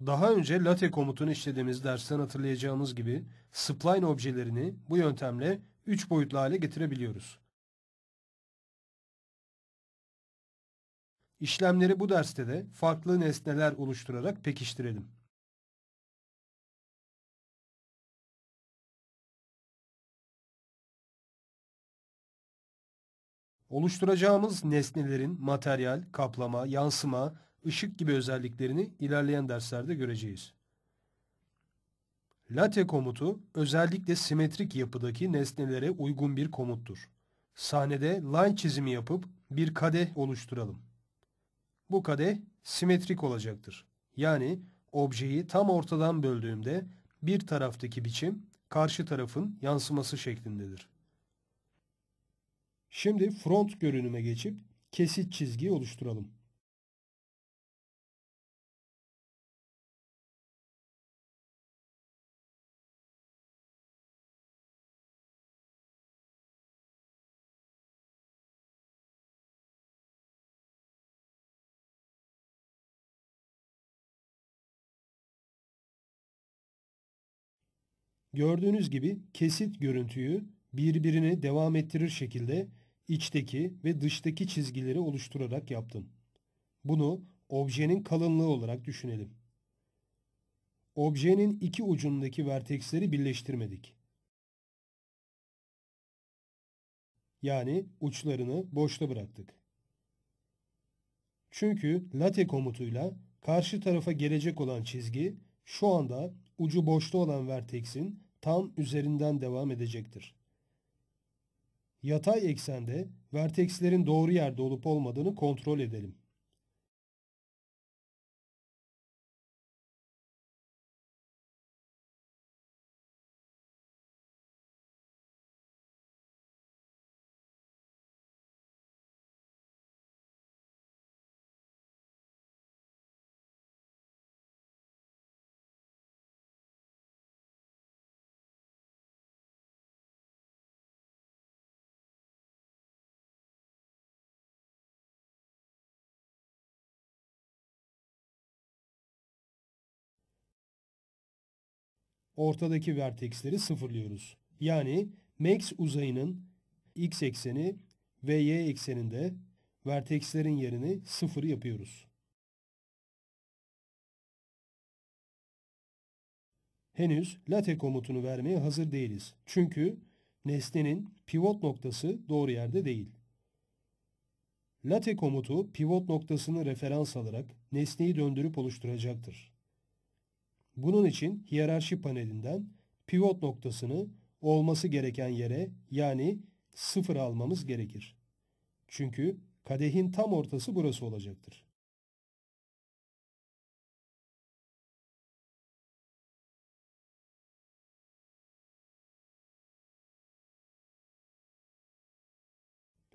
Daha önce late komutunu işlediğimiz dersten hatırlayacağımız gibi spline objelerini bu yöntemle 3 boyutlu hale getirebiliyoruz. İşlemleri bu derste de farklı nesneler oluşturarak pekiştirelim. Oluşturacağımız nesnelerin materyal, kaplama, yansıma, ışık gibi özelliklerini ilerleyen derslerde göreceğiz. Late komutu özellikle simetrik yapıdaki nesnelere uygun bir komuttur. Sahnede line çizimi yapıp bir kadeh oluşturalım. Bu kadeh simetrik olacaktır. Yani objeyi tam ortadan böldüğümde bir taraftaki biçim karşı tarafın yansıması şeklindedir. Şimdi front görünüme geçip kesit çizgi oluşturalım. Gördüğünüz gibi kesit görüntüyü birbirini devam ettirir şekilde içteki ve dıştaki çizgileri oluşturarak yaptım. Bunu objenin kalınlığı olarak düşünelim. Objenin iki ucundaki verteksleri birleştirmedik. Yani uçlarını boşta bıraktık. Çünkü late komutuyla karşı tarafa gelecek olan çizgi şu anda ucu boşta olan verteksin tam üzerinden devam edecektir. Yatay eksende vertekslerin doğru yerde olup olmadığını kontrol edelim. Ortadaki verteksleri sıfırlıyoruz. Yani max uzayının x ekseni ve y ekseninde vertekslerin yerini sıfır yapıyoruz. Henüz late komutunu vermeye hazır değiliz. Çünkü nesnenin pivot noktası doğru yerde değil. Late komutu pivot noktasını referans alarak nesneyi döndürüp oluşturacaktır. Bunun için hiyerarşi panelinden pivot noktasını olması gereken yere yani sıfır almamız gerekir. Çünkü kadehin tam ortası burası olacaktır.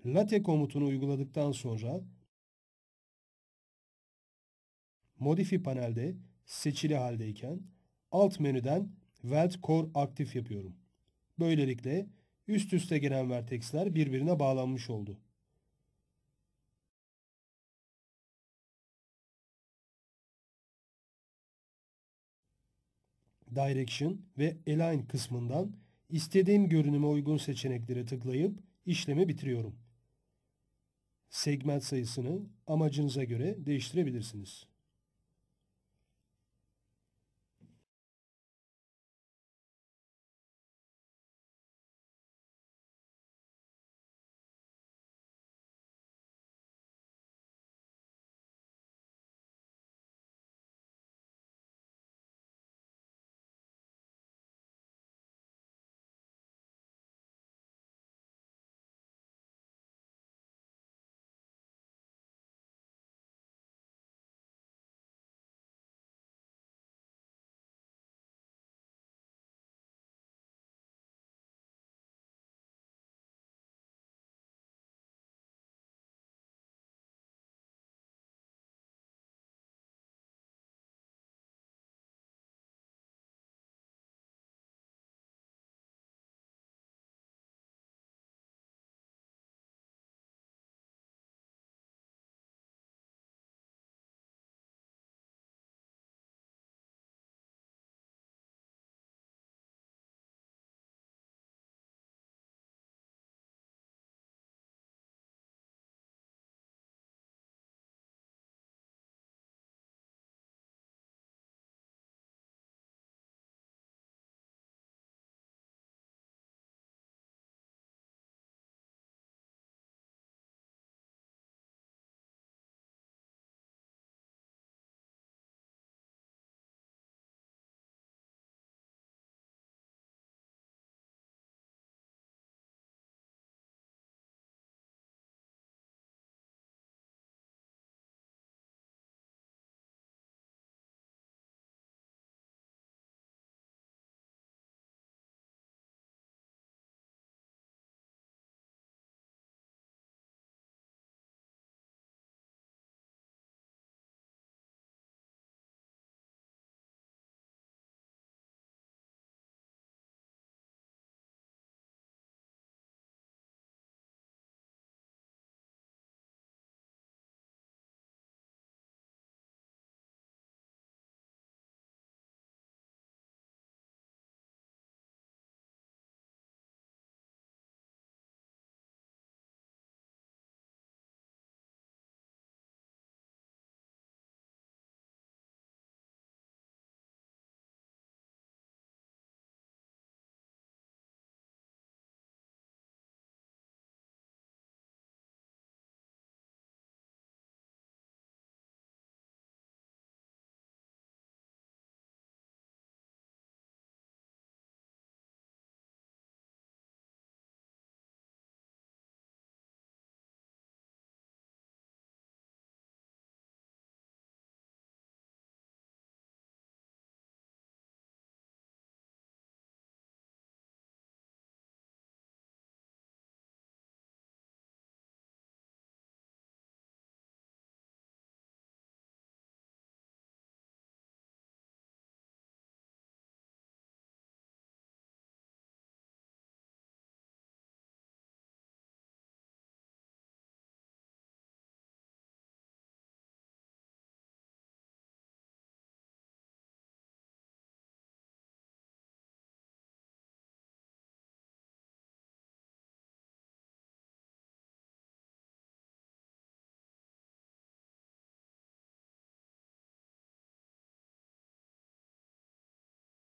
Late komutunu uyguladıktan sonra Modify panelde seçili haldeyken alt menüden Weld Core aktif yapıyorum. Böylelikle üst üste gelen verteksler birbirine bağlanmış oldu. Direction ve Align kısmından istediğim görünüme uygun seçeneklere tıklayıp işlemi bitiriyorum. Segment sayısını amacınıza göre değiştirebilirsiniz.